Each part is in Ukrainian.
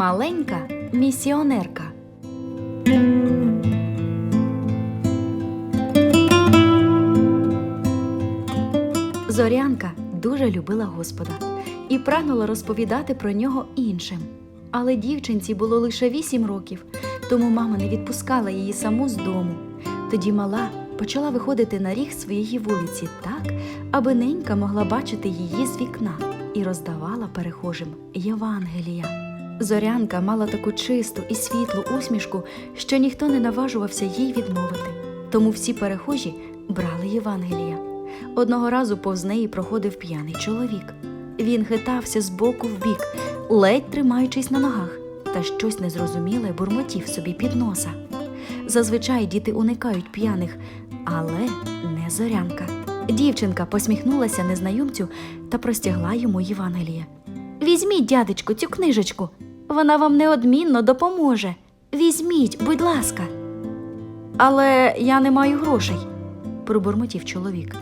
Маленька місіонерка. Зорянка дуже любила Господа і прагнула розповідати про нього іншим. Але дівчинці було лише вісім років, тому мама не відпускала її саму з дому. Тоді мала почала виходити на ріг своєї вулиці так, аби ненька могла бачити її з вікна і роздавала перехожим Євангелія. Зорянка мала таку чисту і світлу усмішку, що ніхто не наважувався їй відмовити. Тому всі перехожі брали Євангелія. Одного разу повз неї проходив п'яний чоловік. Він хитався з боку в бік, ледь тримаючись на ногах, та щось незрозуміле бурмотів собі під носа. Зазвичай діти уникають п'яних, але не зорянка. Дівчинка посміхнулася незнайомцю та простягла йому Євангеліє. Візьміть, дядечку, цю книжечку. Вона вам неодмінно допоможе. Візьміть, будь ласка. Але я не маю грошей, пробурмотів чоловік.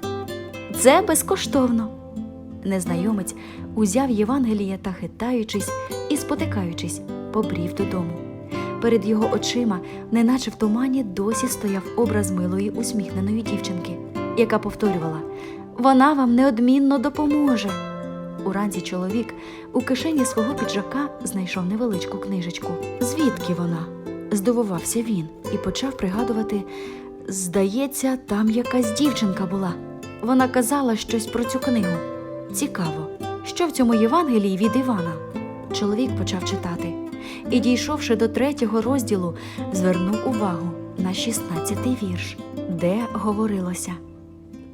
Це безкоштовно. Незнайомець узяв Євангелія та, хитаючись і спотикаючись, побрів додому. Перед його очима, неначе в тумані, досі стояв образ милої усміхненої дівчинки, яка повторювала Вона вам неодмінно допоможе. Уранці чоловік у кишені свого піджака знайшов невеличку книжечку. Звідки вона? здивувався він і почав пригадувати. Здається, там якась дівчинка була. Вона казала щось про цю книгу. Цікаво, що в цьому Євангелії від Івана. Чоловік почав читати і, дійшовши до третього розділу, звернув увагу на 16-й вірш, де говорилося: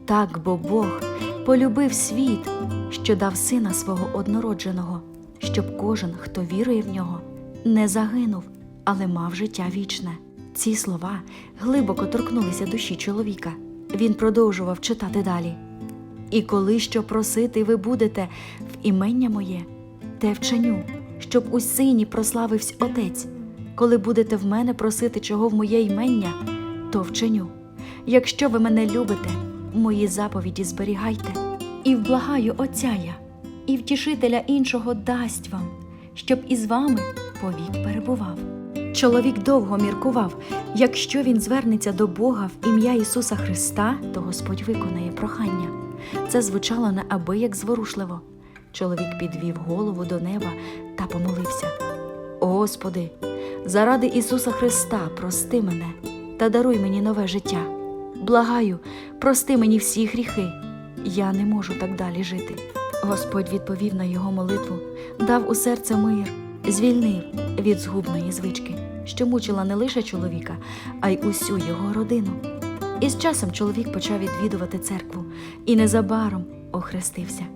Так бо Бог полюбив світ, що дав сина свого однородженого, щоб кожен, хто вірує в нього, не загинув, але мав життя вічне. Ці слова глибоко торкнулися душі чоловіка. Він продовжував читати далі. І коли що просити ви будете в імення моє, те вченю, щоб у сині прославився Отець. Коли будете в мене просити чого в моє імення, то вченю. Якщо ви мене любите, мої заповіді зберігайте, і вблагаю Отця я, і втішителя іншого дасть вам, щоб із вами повік перебував. Чоловік довго міркував, якщо він звернеться до Бога в ім'я Ісуса Христа, то Господь виконає прохання. Це звучало неабияк зворушливо. Чоловік підвів голову до неба та помолився. Господи, заради Ісуса Христа прости мене та даруй мені нове життя. Благаю, прости мені всі гріхи. Я не можу так далі жити. Господь відповів на його молитву, дав у серце мир, звільнив від згубної звички, що мучила не лише чоловіка, а й усю його родину. І з часом чоловік почав відвідувати церкву і незабаром охрестився.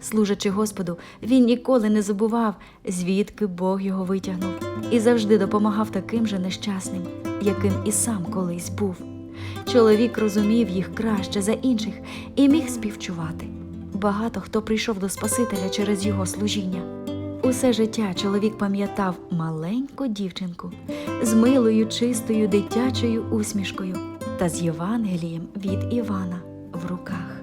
Служачи Господу, він ніколи не забував, звідки Бог його витягнув, і завжди допомагав таким же нещасним, яким і сам колись був. Чоловік розумів їх краще за інших і міг співчувати. Багато хто прийшов до Спасителя через його служіння. Усе життя чоловік пам'ятав маленьку дівчинку з милою, чистою дитячою усмішкою та з Євангелієм від Івана в руках.